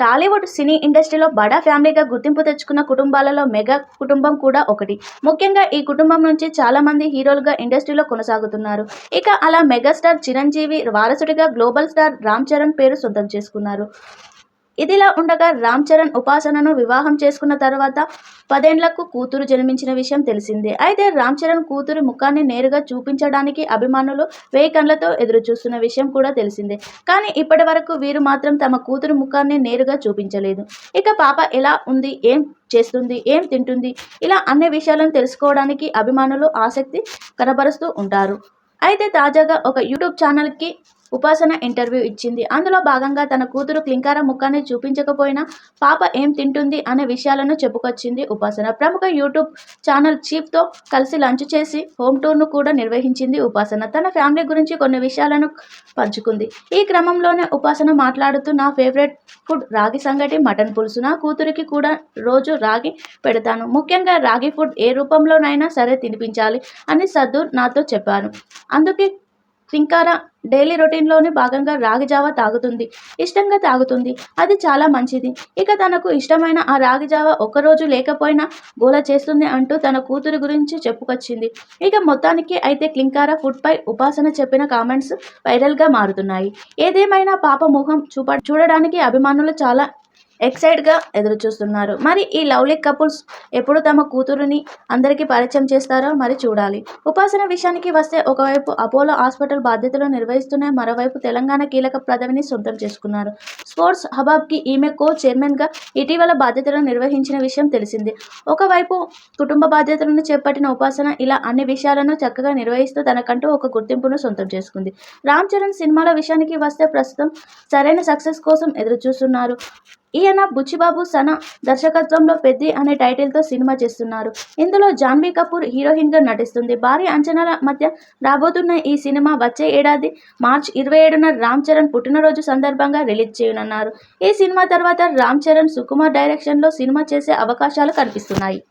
టాలీవుడ్ సినీ ఇండస్ట్రీలో బడా ఫ్యామిలీగా గుర్తింపు తెచ్చుకున్న కుటుంబాలలో మెగా కుటుంబం కూడా ఒకటి. ముఖ్యంగా ఈ కుటుంబం నుంచి చాలా మంది హీరోలుగా ఇండస్ట్రీలో కొనసాగుతున్నారు. ఇక అలా మెగాస్టార్ చిరంజీవి వారసుడిగా గ్లోబల్ స్టార్ రామ్ చరణ్ పేరు సొంతం చేసుకున్నారు. ఇదిలా ఉండగా రామ్ చరణ్ ఉపాసనను వివాహం చేసుకున్న తర్వాత పదేండ్లకు కూతురు జన్మించిన విషయం తెలిసిందే. అయితే రామ్ చరణ్ కూతురు ముఖాన్ని నేరుగా చూపించడానికి అభిమానులు వేయి కళ్ళతో ఎదురుచూస్తున్న విషయం కూడా తెలిసిందే. కానీ ఇప్పటి వరకు వీరు మాత్రం తమ కూతురు ముఖాన్ని నేరుగా చూపించలేదు. ఇక పాప ఎలా ఉంది? ఏం చేస్తుంది? ఏం తింటుంది? ఇలా అన్ని విషయాలను తెలుసుకోవడానికి అభిమానులు ఆసక్తి కనబరుస్తూ ఉంటారు. అయితే తాజాగా ఒక యూట్యూబ్ ఛానల్కి ఉపాసన ఇంటర్వ్యూ ఇచ్చింది. అందులో భాగంగా తన కూతురు క్లింకార ముఖాన్ని చూపించకపోయినా పాప ఏం తింటుంది అనే విషయాలను చెప్పుకొచ్చింది ఉపాసన. ప్రముఖ యూట్యూబ్ ఛానల్ చీఫ్తో కలిసి లంచ్ చేసి హోమ్ టూర్ను కూడా నిర్వహించింది ఉపాసన. తన ఫ్యామిలీ గురించి కొన్ని విషయాలను పంచుకుంది. ఈ క్రమంలోనే ఉపాసన మాట్లాడుతూ నా ఫేవరెట్ ఫుడ్ రాగి సంగటి మటన్ పులుసు. నా కూతురికి కూడా రోజు రాగి పెడతాను. ముఖ్యంగా రాగి ఫుడ్ ఏ రూపంలోనైనా సరే తినిపించాలి అని సద్దూర్ నాతో చెప్పాను. అందుకే క్లింకార డైలీ రొటీన్లోని భాగంగా రాగి జావ తాగుతుంది. ఇష్టంగా తాగుతుంది. అది చాలా మంచిది. ఇక తనకు ఇష్టమైన ఆ రాగి జావ ఒక్కరోజు లేకపోయినా గోల చేస్తుంది అంటూ తన కూతురు గురించి చెప్పుకొచ్చింది. ఇక మొత్తానికి అయితే క్లింకార ఫుడ్పై ఉపాసన చెప్పిన కామెంట్స్ వైరల్గా మారుతున్నాయి. ఏదేమైనా పాప ముఖం చూప చూడడానికి అభిమానులు చాలా ఎక్సైట్గా ఎదురు చూస్తున్నారు మరి ఈ లవ్లీ కపుల్స్ ఎప్పుడు తమ కూతురుని అందరికీ పరిచయం చేస్తారో మరి చూడాలి. ఉపాసన విషయానికి వస్తే ఒకవైపు అపోలో హాస్పిటల్ బాధ్యతలు నిర్వహిస్తూనే మరోవైపు తెలంగాణ కీలక పదవిని సొంతం చేసుకున్నారు. స్పోర్ట్స్ హబాబ్కి ఈమె కో చైర్మన్గా ఇటీవల బాధ్యతలను నిర్వహించిన విషయం తెలిసింది. ఒకవైపు కుటుంబ బాధ్యతలను చేపట్టిన ఉపాసన ఇలా అన్ని విషయాలను చక్కగా నిర్వహిస్తూ తనకంటూ ఒక గుర్తింపును సొంతం చేసుకుంది. రామ్ చరణ్ సినిమాల విషయానికి వస్తే ప్రస్తుతం సరైన సక్సెస్ కోసం ఎదురు చూస్తున్నారు ఈయన బుచ్చిబాబు సన దర్శకత్వంలో పెద్ది అనే టైటిల్తో సినిమా చేస్తున్నారు. ఇందులో జాన్వీ కపూర్ హీరోయిన్గా నటిస్తుంది. భారీ అంచనాల మధ్య రాబోతున్న ఈ సినిమా వచ్చే ఏడాది మార్చ్ ఇరవై ఏడున రామ్ చరణ్ పుట్టినరోజు సందర్భంగా రిలీజ్ చేయనున్నారు. ఈ సినిమా తర్వాత రామ్ చరణ్ సుకుమార్ డైరెక్షన్లో సినిమా చేసే అవకాశాలు కనిపిస్తున్నాయి.